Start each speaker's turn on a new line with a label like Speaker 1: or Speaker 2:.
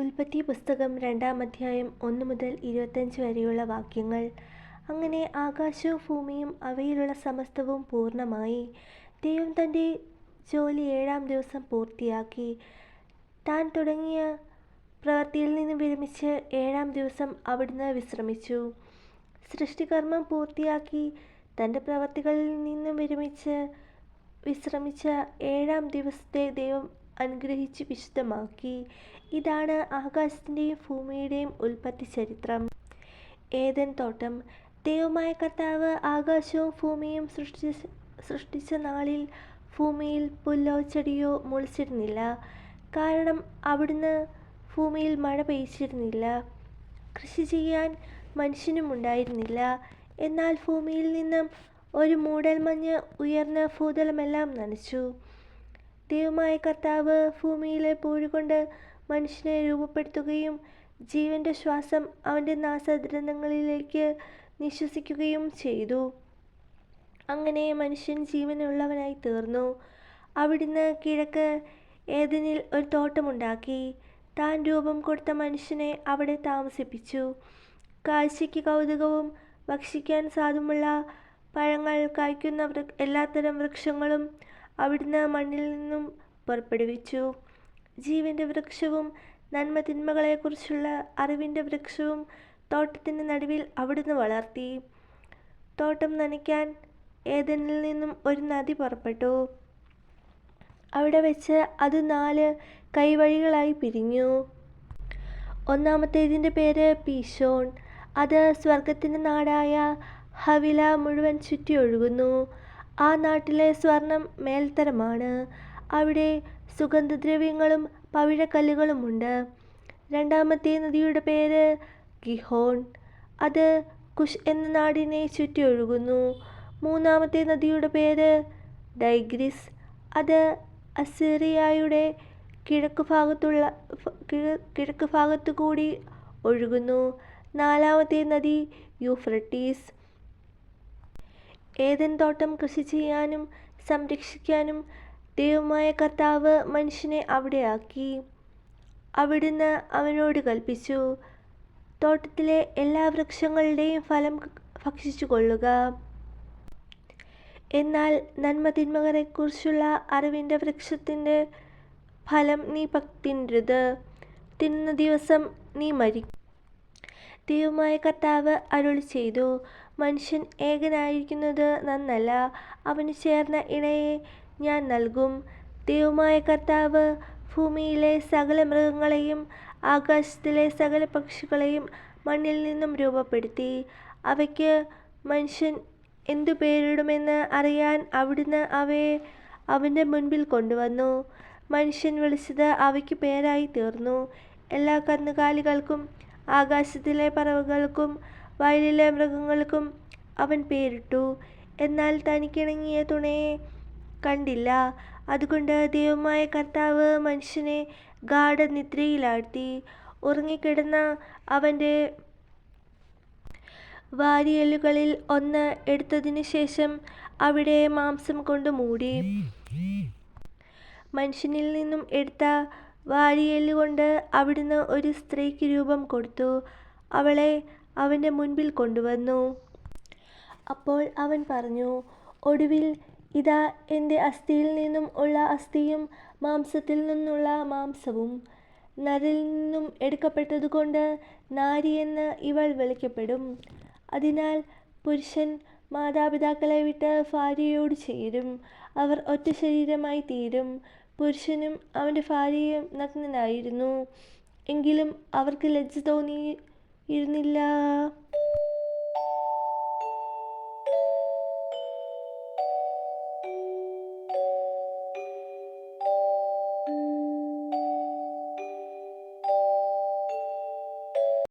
Speaker 1: ഉൽപ്പത്തി പുസ്തകം രണ്ടാം അധ്യായം ഒന്ന് മുതൽ ഇരുപത്തഞ്ച് വരെയുള്ള വാക്യങ്ങൾ. അങ്ങനെ ആകാശവും ഭൂമിയും അവയിലുള്ള സമസ്തവും പൂർണമായി. ദൈവം തന്റെ ജോലി ഏഴാം ദിവസം പൂർത്തിയാക്കി. താൻ തുടങ്ങിയ പ്രവൃത്തിയിൽ നിന്ന് വിരമിച്ച് ഏഴാം ദിവസം അവിടുന്ന് വിശ്രമിച്ചു. സൃഷ്ടികർമ്മം പൂർത്തിയാക്കി തന്റെ പ്രവൃത്തികളിൽ നിന്നും വിരമിച്ച് വിശ്രമിച്ച ഏഴാം ദിവസത്തെ ദൈവം അനുഗ്രഹിച്ച് വിശദമാക്കി ഇതാണ് ആകാശത്തിന്റെയും ഭൂമിയുടെയും ഉൽപ്പത്തി ചരിത്രം. ഏതൻ തോട്ടം. ദൈവമായ കർത്താവ് ആകാശവും ഭൂമിയും സൃഷ്ടിച്ച സൃഷ്ടിച്ച നാളിൽ ഭൂമിയിൽ പുല്ലോ ചെടിയോ മുളിച്ചിരുന്നില്ല കാരണം അവിടുന്ന് ഭൂമിയിൽ മഴ പെയ്ച്ചിരുന്നില്ല കൃഷി ചെയ്യാൻ മനുഷ്യനും ഉണ്ടായിരുന്നില്ല. എന്നാൽ ഭൂമിയിൽ നിന്നും ഒരു മൂടൽമഞ്ഞ് ഉയർന്ന ഭൂതലമെല്ലാം നനച്ചു. ദൈവമായ കർത്താവ് ഭൂമിയിലെ പൂഴുകൊണ്ട് മനുഷ്യനെ രൂപപ്പെടുത്തുകയും ജീവന്റെ ശ്വാസം അവന്റെ നാസദ്രന്ഥങ്ങളിലേക്ക് നിശ്വസിക്കുകയും ചെയ്തു. അങ്ങനെ മനുഷ്യൻ ജീവനുള്ളവനായി തീർന്നു. അവിടുന്ന് കിഴക്ക് ഏതിനിൽ ഒരു തോട്ടമുണ്ടാക്കി. താൻ രൂപം കൊടുത്ത മനുഷ്യനെ അവിടെ താമസിപ്പിച്ചു. കാഴ്ചയ്ക്ക് കൗതുകവും ഭക്ഷിക്കാൻ സാധ്യമുള്ള പഴങ്ങൾ കായ്ക്കുന്ന എല്ലാത്തരം വൃക്ഷങ്ങളും അവിടുന്ന് മണ്ണിൽ നിന്നും പുറപ്പെടുവിച്ചു. ജീവന്റെ വൃക്ഷവും നന്മ തിന്മകളെക്കുറിച്ചുള്ള അറിവിന്റെ വൃക്ഷവും തോട്ടത്തിന്റെ നടുവിൽ അവിടുന്ന് വളർത്തി. തോട്ടം നനയ്ക്കാൻ ഏദനിൽ നിന്നും ഒരു നദി പുറപ്പെട്ടു. അവിടെ വെച്ച് അത് നാല് കൈവഴികളായി പിരിഞ്ഞു. ഒന്നാമത്തേതിന്റെ പേര് പീശോൺ. അത് സ്വർഗത്തിന്റെ നാടായ ഹവില മുഴുവൻ ചുറ്റി ഒഴുകുന്നു. ആ നാട്ടിലെ സ്വർണം മേൽത്തരമാണ്. അവിടെ സുഗന്ധദ്രവ്യങ്ങളും പവിഴക്കല്ലുകളുമുണ്ട്. രണ്ടാമത്തെ നദിയുടെ പേര് ഗിഹോൺ. അത് കുഷ് എന്ന നാടിനെ ചുറ്റി ഒഴുകുന്നു മൂന്നാമത്തെ നദിയുടെ പേര് ഡൈഗ്രിസ്. അത് അസീറിയയുടെ കിഴക്ക് ഭാഗത്തുള്ള കിഴക്ക് ഭാഗത്തു കൂടി ഒഴുകുന്നു. നാലാമത്തെ നദി യൂഫ്രട്ടീസ്. ഏദൻ തോട്ടം കൃഷി ചെയ്യാനും സംരക്ഷിക്കാനും ദൈവമായ കർത്താവ് മനുഷ്യനെ അവിടെയാക്കി. അവിടുന്ന് അവനോട് കൽപ്പിച്ചു തോട്ടത്തിലെ എല്ലാ വൃക്ഷങ്ങളുടെയും ഫലം ഭക്ഷിച്ചു കൊള്ളുക. എന്നാൽ നന്മ തിന്മകളെക്കുറിച്ചുള്ള അറിവിന്റെ വൃക്ഷത്തിന്റെ ഫലം നീ തിന്നരുത് തിന്ന ദിവസം നീ മരിക്കും. ദൈവമായ കർത്താവ് അരുൾ ചെയ്തു. മനുഷ്യൻ ഏകനായിരിക്കുന്നത് നന്നല്ല. അവന് ചേർന്ന ഇണയെ ഞാൻ നൽകും. ദൈവമായ കർത്താവ് ഭൂമിയിലെ സകല മൃഗങ്ങളെയും ആകാശത്തിലെ സകല പക്ഷികളെയും മണ്ണിൽ നിന്നും രൂപപ്പെടുത്തി. അവയ്ക്ക് മനുഷ്യൻ എന്തു പേരിടുമെന്ന് അറിയാൻ അവിടുന്ന് അവയെ അവന്റെ മുൻപിൽ കൊണ്ടുവന്നു. മനുഷ്യൻ വിളിച്ചത് അവയ്ക്ക് പേരായി തീർന്നു. എല്ലാ കന്നുകാലികൾക്കും ആകാശത്തിലെ പറവകൾക്കും വയലിലെ മൃഗങ്ങൾക്കും അവൻ പേരിട്ടു. എന്നാൽ തനിക്കിണങ്ങിയ തുണയെ കണ്ടില്ല. അതുകൊണ്ട് ദൈവമായ കർത്താവ് മനുഷ്യനെ ഗാഠനിദ്രയിലാഴ്ത്തി. ഉറങ്ങിക്കിടന്ന അവന്റെ വാരിയലുകളിൽ ഒന്ന് എടുത്തതിനു ശേഷം അവിടെ മാംസം കൊണ്ട് മൂടി. മനുഷ്യനിൽ നിന്നും എടുത്ത വാരിയെല്ലുകൊണ്ട് അവിടുന്ന് ഒരു സ്ത്രീക്ക് രൂപം കൊടുത്തു. അവളെ അവന്റെ മുൻപിൽ കൊണ്ടുവന്നു. അപ്പോൾ അവൻ പറഞ്ഞു ഒടുവിൽ ഇതാ എന്റെ അസ്ഥിയിൽ നിന്നും ഉള്ള അസ്ഥിയും മാംസത്തിൽ നിന്നുള്ള മാംസവും. നരിൽ നിന്നും എടുക്കപ്പെട്ടതുകൊണ്ട് നാരി ഇവൾ വിളിക്കപ്പെടും. അതിനാൽ പുരുഷൻ മാതാപിതാക്കളെ വിട്ട് ഭാര്യയോട് ചേരും. അവർ ഒറ്റ ശരീരമായി തീരും. പുരുഷനും അവന്റെ ഭാര്യയും നഗ്നനായിരുന്നു. എങ്കിലും അവർക്ക് ലജ്ജ തോന്നിയിരുന്നില്ല.